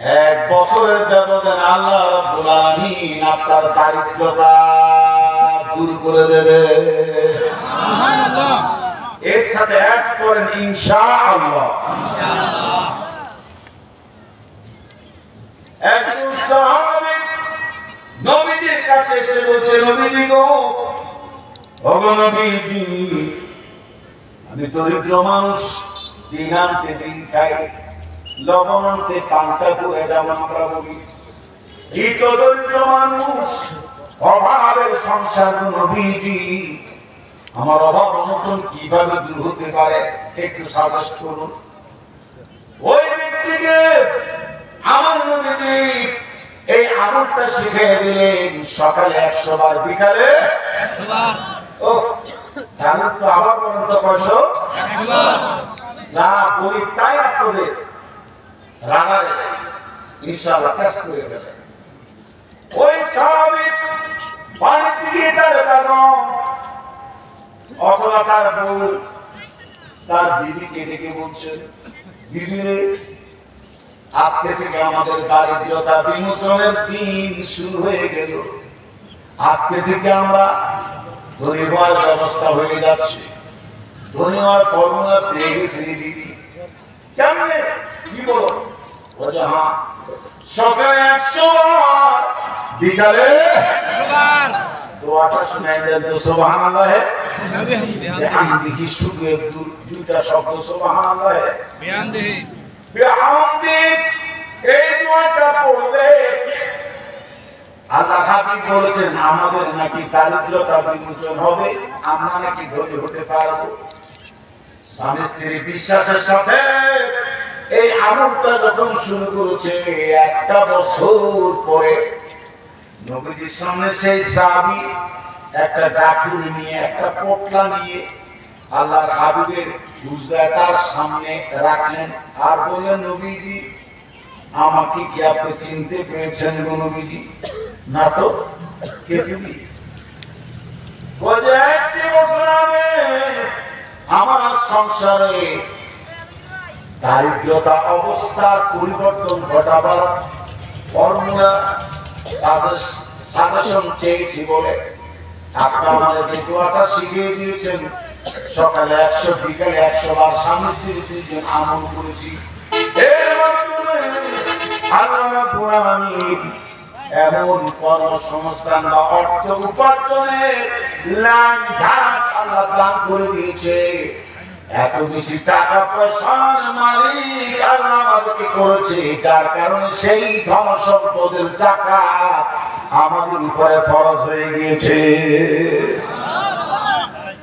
এক বছরের ব্যবধানে আল্লাহ রাব্বুল আলামিন আপনার দারিদ্রতা দূর করে দেবে। এর সাথে এক করেন ইনশাআল্লাহ। একজন সাহাবী নবীজির কাছে এসে বলছে নবীজি গো ওগো নবীজি আমি দরিদ্র মানুষ দিন আনতে দিন খাই। লবণ পান্তা করে যেমন আমরা বলি দরিদ্র মানুষ, অভাবের সংসার নবীজি। আমার অভাব অনটন কীভাবে দূর হতে পারে? একটু সাজেস্ট করুন। ওই ব্যক্তিকে আমার নবীজি এই আমলটা শিখিয়ে দিলেন সকালে একশো বার, বিকালে ও, জানেন তো আবার বলুন তো কয়শো? যা বলি তাই আপনাদের। রানারে ইনশাআল্লাহ কাজ করে ফেলে। ওই সাহাবী বাড়িতে গিয়ে তার কারণ, অথবা তার বউ, তার দিদিকে ডেকে বলছেন দিদি আজকে থেকে আমাদের দারিদ্রতা বিমোচনের দিন শুরু হয়ে গেল। আজকে থেকে আমরা ধনী হওয়ার ব্যবস্থা হয়ে যাচ্ছে। ধনী হওয়ার ফর্মুলা পেয়ে গেছে দিদি। কেমনে? কি বলো? সকালে একশো বার বিকালে দোয়াটা শুনে দেন তো সোবাহান আল্লাহ আমি শুধু দুইটা শব্দ সোবাহান আল্লাহ বিহামদি এই দোয়াটা পড়লে আল্লাহ হাবিব বলেছেন আমাদের নাকি দারিদ্রতা বিমোচন হবে আমরা নাকি ধনী হতে পারব। স্বামী স্ত্রী বিশ্বাসের সাথে এই আমলটা যখন শুরু করেছে, একটা বছর পরে নবীজির সামনে সেই সাহাবি একটা গাঠুর নিয়ে, একটা পোটলা নিয়ে আল্লাহর হাবিবের হুজরা তার সামনে রাখলেন আর বললেন, নবীজি, আমাকে কি আপনি চিনতে পেরেছেন গো নবীজি? না তো, কে তুমি? বছর আগে আমার সংসারে দারিদ্রতা অবস্থার পরিবর্তন ঘটাবার ফর্মুলা সাজেশন চেয়েছি বলে আপনি আমাদেরকে দোয়াটা শিখিয়ে দিয়েছেন, সকালে একশো, বিকালে একশো বার স্বামী স্ত্রী দুইজন করেছি। এমন কর্মসংস্থান বা অর্থ উপার্জনের লাইন ঘাট আল্লাহ দান করে দিয়েছে। এত বেশি টাকা পয়সার মালিক আল্লাহ আমাদেরকে করেছে, যার কারণে সেই ধন সম্পদের টাকা আমাদের উপরে ফরজ হয়ে গিয়েছে।